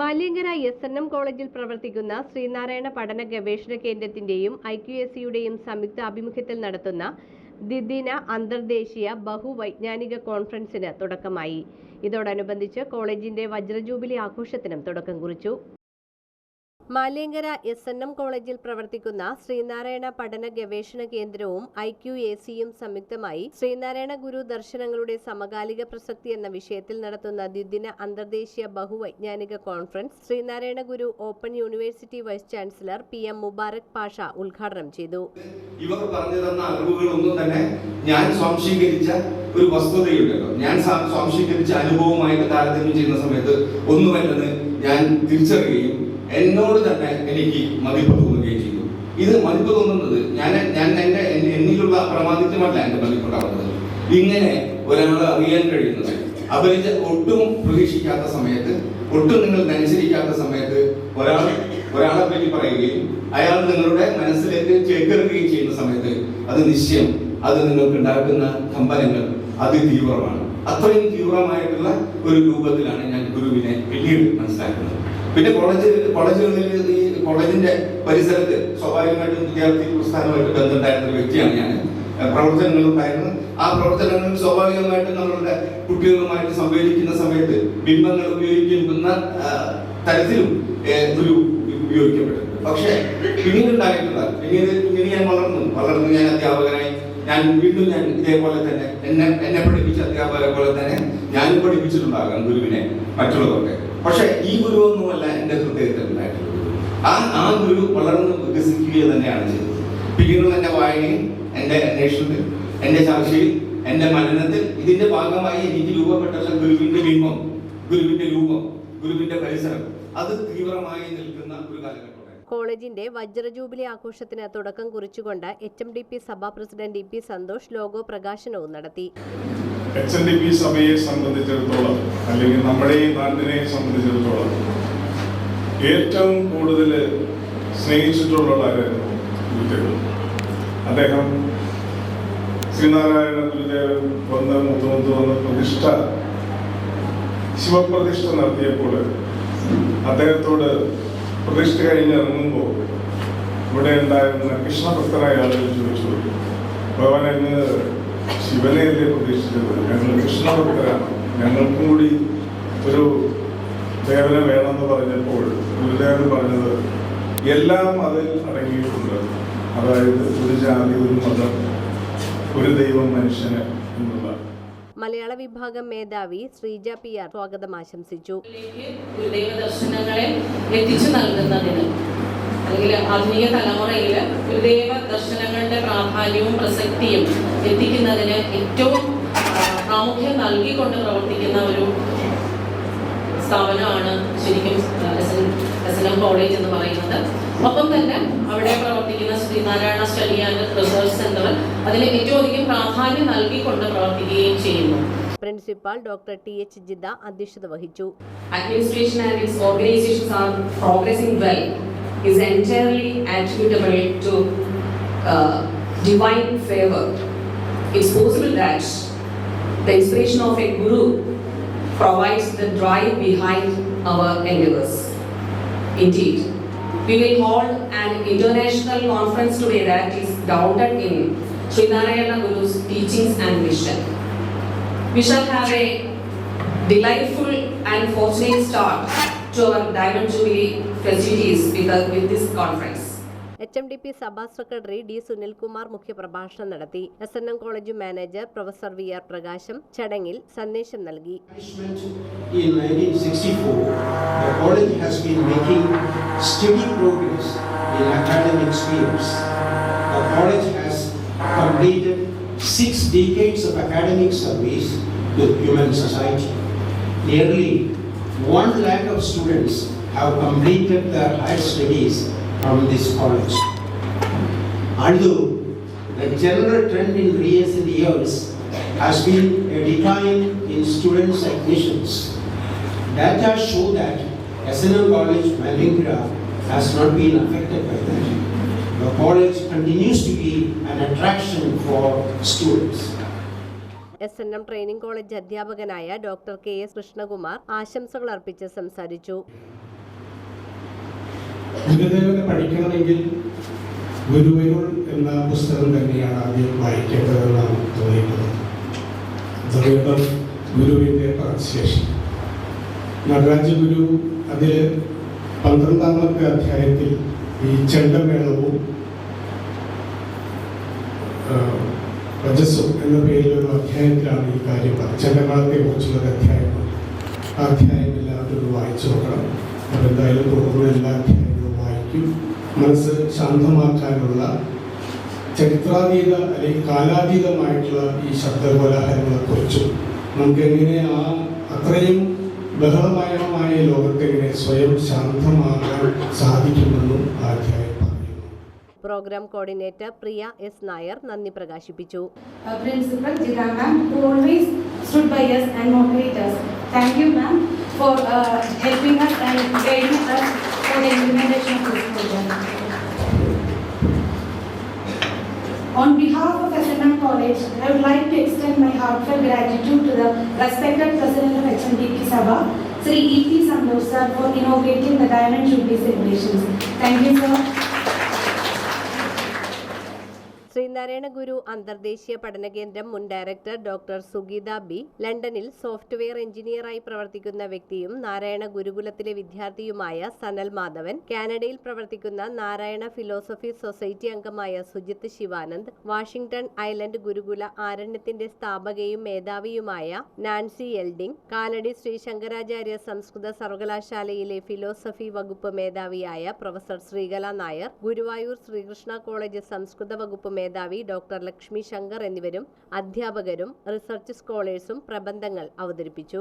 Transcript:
Maliankara S N M കോളേജിൽ പ്രവർത്തിക്കുന്ന ശ്രീനാരായണ പഠന ഗവേഷണ കേന്ദ്രത്തിന്റെയും ഐ ക്യു എസ് സിയുടെയും സംയുക്ത ആഭിമുഖ്യത്തിൽ നടത്തുന്ന ദ്വിദിന അന്തർദേശീയ ബഹുവൈജ്ഞാനിക കോൺഫറൻസിന് തുടക്കമായി. ഇതോടനുബന്ധിച്ച് കോളേജിന്റെ വജ്രജൂബിലി ആഘോഷത്തിനും തുടക്കം കുറിച്ചു. മാലിയങ്കര എസ് എൻ എം കോളേജിൽ പ്രവർത്തിക്കുന്ന ശ്രീനാരായണ പഠന ഗവേഷണ കേന്ദ്രവും ഐ ക്യു എ സിയും സംയുക്തമായി ശ്രീനാരായണ ഗുരു ദർശനങ്ങളുടെ സമകാലിക പ്രസക്തി എന്ന വിഷയത്തിൽ നടത്തുന്ന ദ്വിദിന അന്തർദേശീയ ബഹുവൈജ്ഞാനിക conference Sreenarayana Guru open university vice chancellor P M Mubarak Pasha ഉദ്ഘാടനം ചെയ്തു. ഇവർ പറഞ്ഞു തന്ന അറിവുകളൊന്നും തന്നെ ഞാൻ സ്വാംശീകരിച്ച ഒരു വസ്തുതയുണ്ടല്ലോ. ഞാൻ സ്വാംശീകരിച്ച അനുഭവമായിട്ട് താരതമ്യം ചെയ്യുന്ന സമയത്ത് ഒന്നുമല്ലെന്ന് ഞാൻ തിരിച്ചറിയുകയും എന്നോട് തന്നെ എനിക്ക് മതിപ്പ് തോന്നുകയും ചെയ്തു. ഇത് മതിപ്പ് തോന്നുന്നത് ഞാൻ ഞാൻ എന്റെ എന്നിലുള്ള പ്രമാദിത്യമല്ല എന്റെ മതിപ്പുണ്ടാവുന്നത്. ഇങ്ങനെ ഒരാളെ അറിയാൻ കഴിയുന്നത്. അപരിച ഒട്ടും പ്രതീക്ഷിക്കാത്ത സമയത്ത് ഒട്ടും നിങ്ങൾ അനുസരിക്കാത്ത സമയത്ത് ഒരാൾ ഒരാളെ പറ്റി പറയുകയും അയാൾ നിങ്ങളുടെ മനസ്സിലേക്ക് ചേക്കേറുകയും ചെയ്യുന്ന സമയത്ത് അത് നിശ്ചയം. അത് നിങ്ങൾക്ക് ഉണ്ടാക്കുന്ന കമ്പനങ്ങൾ അതിതീവ്രമാണ്. അത്രയും തീവ്രമായിട്ടുള്ള ഒരു രൂപത്തിലാണ് ഞാൻ ഗുരുവിനെ പിന്നീട് മനസ്സിലാക്കുന്നത്. പിന്നെ കോളേജ് കോളേജുകളിൽ ഈ കോളേജിന്റെ പരിസരത്ത് സ്വാഭാവികമായിട്ടും വിദ്യാർത്ഥി പ്രസ്ഥാനമായിട്ട് ബന്ധമുണ്ടായിരുന്ന ഒരു വ്യക്തിയാണ് ഞാൻ. പ്രവർത്തനങ്ങളുണ്ടായിരുന്നു ആ പ്രവർത്തനങ്ങളിൽ സ്വാഭാവികമായിട്ട് നമ്മളുടെ കുട്ടികളുമായിട്ട് സംവേദിക്കുന്ന സമയത്ത് ബിംബങ്ങൾ ഉപയോഗിക്കുന്ന തരത്തിലും ഒരു ഉപയോഗിക്കപ്പെട്ടു. പക്ഷേ പിന്നീട് ഉണ്ടായിട്ടുള്ള പിന്നീട് പിന്നീട് ഞാൻ വളർന്നു. വളർന്നു ഞാൻ അധ്യാപകനായി. ഞാൻ വീണ്ടും ഞാൻ ഇതേപോലെ തന്നെ എന്നെ എന്നെ പഠിപ്പിച്ച അധ്യാപകരെ പോലെ തന്നെ ഞാനും പഠിപ്പിച്ചിട്ടുണ്ടാകാം ഗുരുവിനെ. മറ്റുള്ളവർക്ക്. പക്ഷെ ഈ ഗുരു ഒന്നുമല്ല എന്റെ ഹൃദയത്തിൽ ഉണ്ടായിട്ടുള്ളത് ആ ആ ഗുരു വളർന്ന് വികസിക്കുക തന്നെയാണ് ചെയ്തത്. പിന്നീട് എന്റെ വായനയും എന്റെ അന്വേഷണത്തിൽ എന്റെ ചർച്ചയിൽ എന്റെ മനനത്തിൽ ഇതിന്റെ ഭാഗമായി എനിക്ക് രൂപപ്പെട്ടുള്ള ഗുരുവിന്റെ ബിംബം ഗുരുവിന്റെ രൂപം ഗുരുവിന്റെ പരിസരം അത് തീവ്രമായി നിൽക്കുന്ന ഒരു കാലഘട്ടം കോളേജിന്റെ വജ്രജൂബിലി ആഘോഷത്തിന് തുടക്കം കുറിച്ചുകൊണ്ട് H M D P Sabha president E P Santhosh logo പ്രകാശനവും നടത്തി. എച്ച് എൻ ഡി പി സഭയെ സംബന്ധിച്ചിടത്തോളം അല്ലെങ്കിൽ നമ്മുടെ ഈ നാടിനെ സംബന്ധിച്ചിടത്തോളം ഏറ്റവും കൂടുതൽ സ്നേഹിച്ചിട്ടുള്ള ആരായിരുന്നു? ഗുരുദേവൻ. അദ്ദേഹം ശ്രീനാരായണ ഗുരുദേവൻ വന്ന് മുത്തുമുത്ത് വന്ന് പ്രതിഷ്ഠ ശിവപ്രതിഷ്ഠ നടത്തിയപ്പോൾ അദ്ദേഹത്തോട് പ്രതിഷ്ഠ കഴിഞ്ഞ് ഇറങ്ങുമ്പോൾ ഇവിടെ ഉണ്ടായിരുന്ന കൃഷ്ണഭക്തരായ ആളുകൾ ചോദിച്ചു ഭഗവാൻ അങ്ങ് ശിവനെയല്ലേ പ്രതീക്ഷിച്ചത് ഞങ്ങൾ കൃഷ്ണഭക്തരാണ് ഞങ്ങൾക്കും കൂടി ഒരു സേവനം വേണമെന്ന് പറഞ്ഞപ്പോൾ ഗുരുദേവൻ പറഞ്ഞത് എല്ലാം അതിൽ അടങ്ങിയിട്ടുണ്ട്. അതായത് ഒരു ജാതി ഒരു മതം ഒരു ദൈവം മനുഷ്യന് എന്നുള്ള മലയാള വിഭാഗം മേധാവി ശ്രീജ പി ആർ സ്വാഗതം ആശംസിച്ചു. ദർശനങ്ങളെ എത്തിച്ചു നൽകുന്നതിന് അല്ലെങ്കിൽ ആധുനിക തലമുറയിൽ ഗുരുദേവ ദർശനങ്ങളുടെ പ്രാധാന്യവും പ്രസക്തിയും എത്തിക്കുന്നതിന് ഏറ്റവും പ്രാമുഖ്യം നൽകിക്കൊണ്ട് പ്രവർത്തിക്കുന്ന ഒരു സ്ഥാപനമാണ് ശരിക്കും എസ് എൻ എം കോളേജ് എന്ന് പറയുന്നത്. ഒപ്പം തന്നെ അവിടെ പ്രവർത്തിക്കുന്ന Sreenarayana study and research centre അതിന് ഏറ്റവും അധികം പ്രാധാന്യം നൽകിക്കൊണ്ട് പ്രവർത്തിക്കുകയും ചെയ്യുന്നു. Principal doctor T H Jidda അധ്യക്ഷത വഹിച്ചു. Administration and its organisations are progressing well. Is entirely attributable to uh, divine favor. It's possible that the inspiration of a guru provides the drive behind our endeavors. Indeed, we will hold an international conference today that is grounded in Srinarayana Guru's teachings and mission. We shall have a delightful and fortunate start to our Diamond Jubilee festivities with, the, with this conference. H M D P Sabha secretary D Sunilkumar മുഖ്യപ്രഭാഷണം നടത്തി S N M college manager professor V R Prakasham ചടങ്ങിൽ സന്ദേശം നൽകി Establishment in 1964, the college has been making steady progress in academic spheres. The college has completed six decades of academic service to human society. Nearly one lakh of students have completed their higher studies from this college. Although the general trend in recent years has been a decline in students' admissions, data show that SNM College Malingra has not been affected by that. The college continues to be an attraction for students. S N M training college അധ്യാപകനായ doctor K S Krishnakumar ആശംസകൾ അർപ്പിച്ച് സംസാരിച്ചു. ഗുരുദേവനെ പഠിക്കണമെങ്കിൽ ഗുരുവരുൾ എന്ന പുസ്തകം തന്നെയാണ് ആദ്യം വായിക്കേണ്ടതെന്നാണ് തോന്നിയിട്ടുള്ളത്. ഗുരുവിന്റെ ട്രാൻസ്ലേഷൻ നടരാജ ഗുരു അതിൽ പന്ത്രണ്ടാമത്തെ അധ്യായത്തിൽ ഈ ചെണ്ടമേളവും രജസ്സും എന്ന പേരിൽ ഒരു അധ്യായത്തിലാണ് ഈ കാര്യം പറഞ്ഞത്. ചെണ്ടമേളത്തെ കുറിച്ചുള്ള ഒരു അധ്യായമുണ്ട് ആ അധ്യായം എല്ലാവരും വായിച്ചു നോക്കണം. അപ്പോൾ എന്തായാലും തുടർന്ന് എല്ലാ അധ്യായങ്ങളും വായിക്കും. മനസ്സ് ശാന്തമാക്കാനുള്ള ചരിത്രാതീത അല്ലെങ്കിൽ കാലാതീതമായിട്ടുള്ള ഈ ശബ്ദകോലാഹലങ്ങളെക്കുറിച്ചും നമുക്ക് എങ്ങനെ ആ അത്രയും ബഹളമയമായ ലോകത്തെങ്ങനെ സ്വയം ശാന്തമാക്കാൻ സാധിക്കുമെന്നും ആ അധ്യായം പറയുന്നു Program coordinator Priya S Nair നന്ദി പ്രകാശിപ്പിച്ചു uh, Principal Jira ma'am, who always stood by us and motivate us. Thank you ma'am for uh, helping us and guiding us for the implementation of this program. On behalf of SNM College, I would like to extend my heartfelt gratitude to the respected President of HMDP Sabha, Sri E.P. Sandosh sir, for inaugurating the Diamond Jubilee celebrations. Thank you sir. Sreenarayana Guru അന്തർദേശീയ പഠന കേന്ദ്രം മുൻ director doctor Sugeetha B. ലണ്ടനിൽ software എഞ്ചിനീയറായി പ്രവർത്തിക്കുന്ന വ്യക്തിയും നാരായണ ഗുരുകുലത്തിലെ വിദ്യാർത്ഥിയുമായ സനൽ മാധവൻ കാനഡയിൽ പ്രവർത്തിക്കുന്ന നാരായണ ഫിലോസഫി സൊസൈറ്റി അംഗമായ സുജിത് ശിവാനന്ദ് വാഷിംഗ്ടൺ ഐലൻഡ് ഗുരുകുല ആരണ്യത്തിന്റെ സ്ഥാപകയും മേധാവിയുമായ നാൻസി എൽഡിംഗ് കാലടി ശ്രീ ശങ്കരാചാര്യ സംസ്കൃത സർവകലാശാലയിലെ ഫിലോസഫി വകുപ്പ് മേധാവിയായ പ്രൊഫസർ ശ്രീകല നായർ ഗുരുവായൂർ ശ്രീകൃഷ്ണ കോളേജ് സംസ്കൃത വകുപ്പ് മേധാവി ഡോക്ടർ ലക്ഷ്മി ശങ്കർ എന്നിവരും അധ്യാപകരും റിസർച്ച് സ്കോളേഴ്സും പ്രബന്ധങ്ങൾ അവതരിപ്പിച്ചു.